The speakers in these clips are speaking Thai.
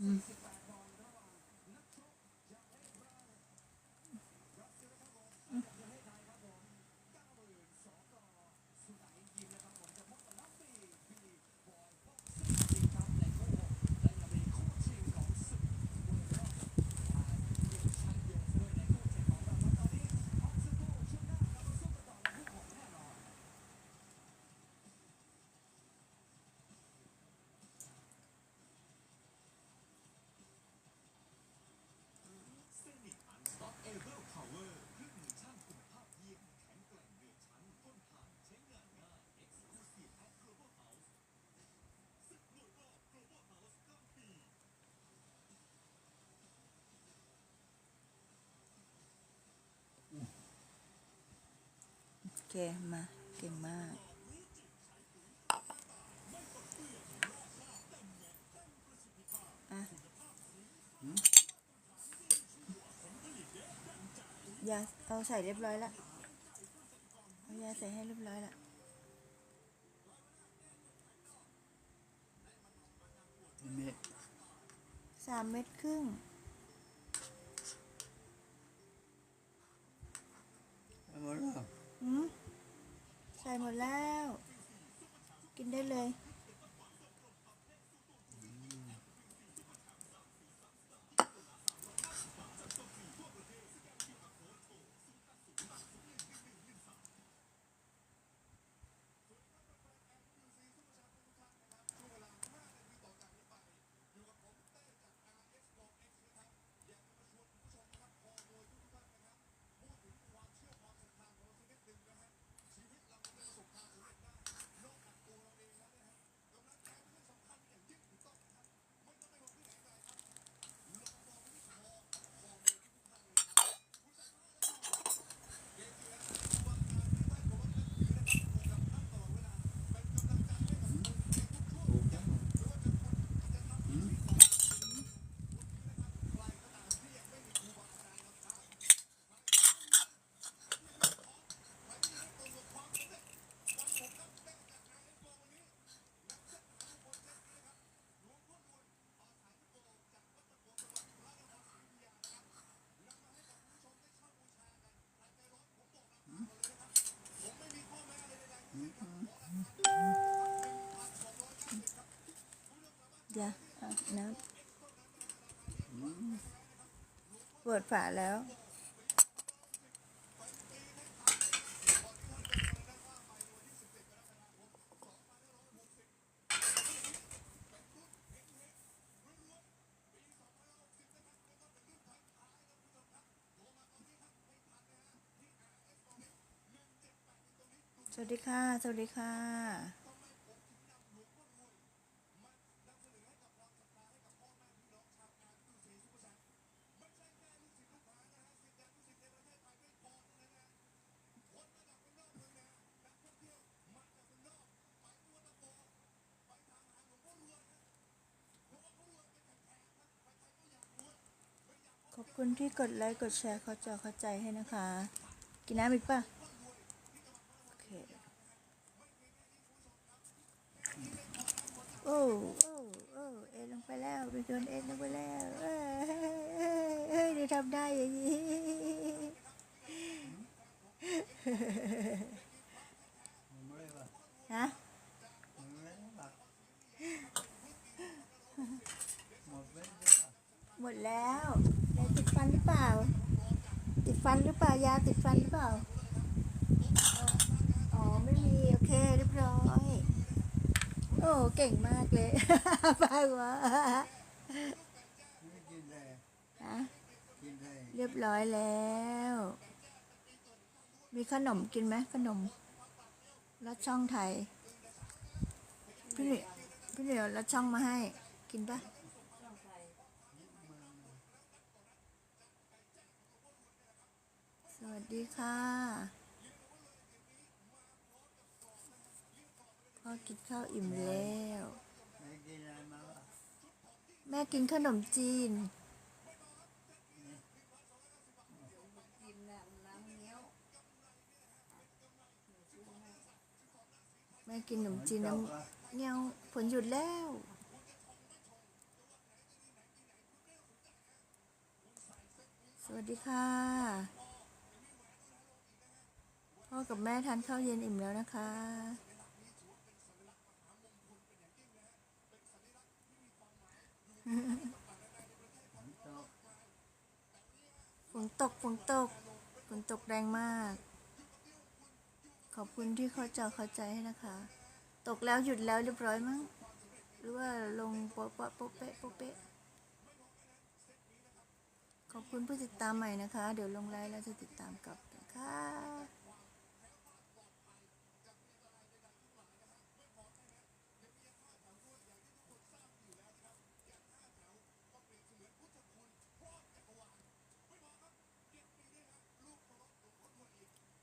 อื เค มา เก่งมาก อะ ยา เอาใส่เรียบร้อยละ เอายาใส่ให้เรียบร้อยละเม็ดสามเม็ดครึ่งเอาหมดแล้ว อืมใส่หมดแล้ว กินได้เลย น้ำเปิดฝาแล้ว สวัสดีค่ะ สวัสดีค่ะ อบคุณที่กดไลค์กดแชร์เข้าจอเข้าใจให้นะคะ กินน้ำอีกป่ะ โอเค โอ้โอ้โอ้เอ็นลงไปแล้วไปโดนเอ็นลงไปแล้วเฮ้ยเฮ้ยเฮ้ยเดี๋ยวทำได้อย่างนี้ หมดแล้ว ฮะ หมดแล้วหมดแล้ว หมดแล้วยาติดฟันหรือเปล่า ติดฟันหรือเปล่ายาติดฟันหรือเปล่า อ๋อ ไม่มี โอเค เรียบร้อย โอ้ เก่งมากเลยป้าวะเลยฮะเลยเรียบร้อยแล้ว มีขนมกินไหมขนมรัดช่องไทย พี่เหนียวพี่เหนียวรัดช่องมาให้ กินปะ วัสดีค่ะพ่อกินข้าวอิ่มแล้ว แม่กินขนมจีนแม่กินขนมจีนน้ำเงี้ยวฝนหยุดแล้ววัสดีค่ะ พ่อกับแม่ทานข้าวเย็นอิ่มแล้วนะคะฝนตกฝนตกฝนตกแรงมาก ขอบคุณที่เข้าใจเข้าใจให้นะคะ ตกแล้วหยุดแล้วเรียบร้อยมั้งหรือว่าลงโป๊ะโป๊ะโป๊ะเป๊ะโป๊ะเป๊ะขอบคุณผู้ติดตามใหม่นะคะ เดี๋ยวลงไลน์แล้วจะติดตามกลับนะคะ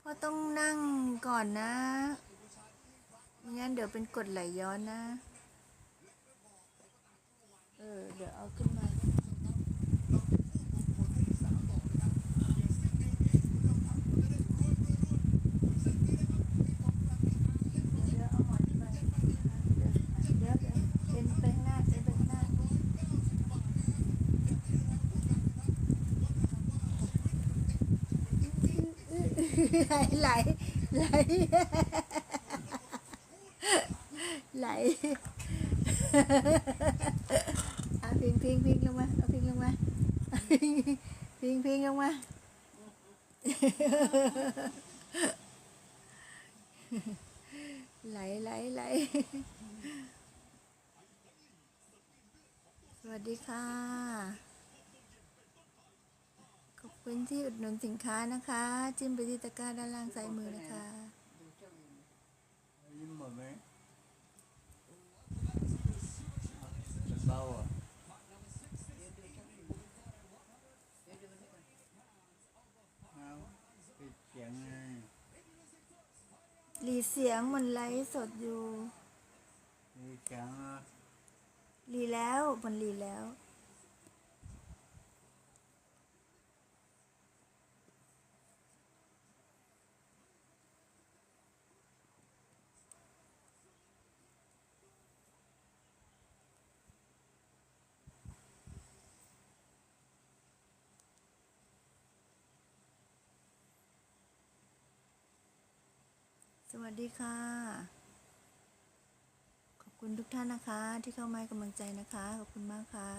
พ่อต้องนั่งก่อนนะไม่งั้นเดี๋ยวเป็นกดไหลย้อนนะ เออ เดี๋ยวเอาขึ้นมา เดี๋ยวเอาหมอนไปเดี๋ยวเดี๋ยวเดี๋ยวเป็นไปข้างหน้าเป็นไปข้างหน้า ไหลไหลไหลไหลอะพิงพิงพิงลงมาเอาพิงลงมาพิงพิงลงมาไหลไหลไหลสวัสดีค่ะ ขอบคุณที่อุดหนุนสินค้านะคะ จิ้มไปที่ตะกร้าด้านล่างซ้ายมือนะคะยิ้มหมดไหมเบาอะเอาปิดเสียงไงหลีเสียงมันไลฟ์สดอยู่ปิดเสียงอะหลีแล้วมันหลีแล้ว สวัสดีค่ะ ขอบคุณทุกท่านนะคะ ที่เข้ามาให้กำลังใจนะคะ ขอบคุณมากค่ะ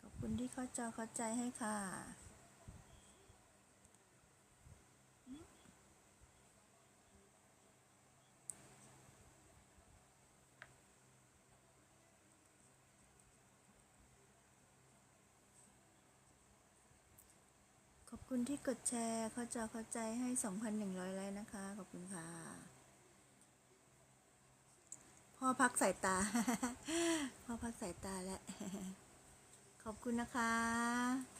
ขอบคุณที่เข้าจอเข้าใจให้ค่ะ คุณที่กดแชร์เข้าจะเข้าใจให้ 2,100 ไลค์นะคะ ขอบคุณค่ะ พ่อพักสายตา พ่อพักสายตาแล้ว ขอบคุณนะคะ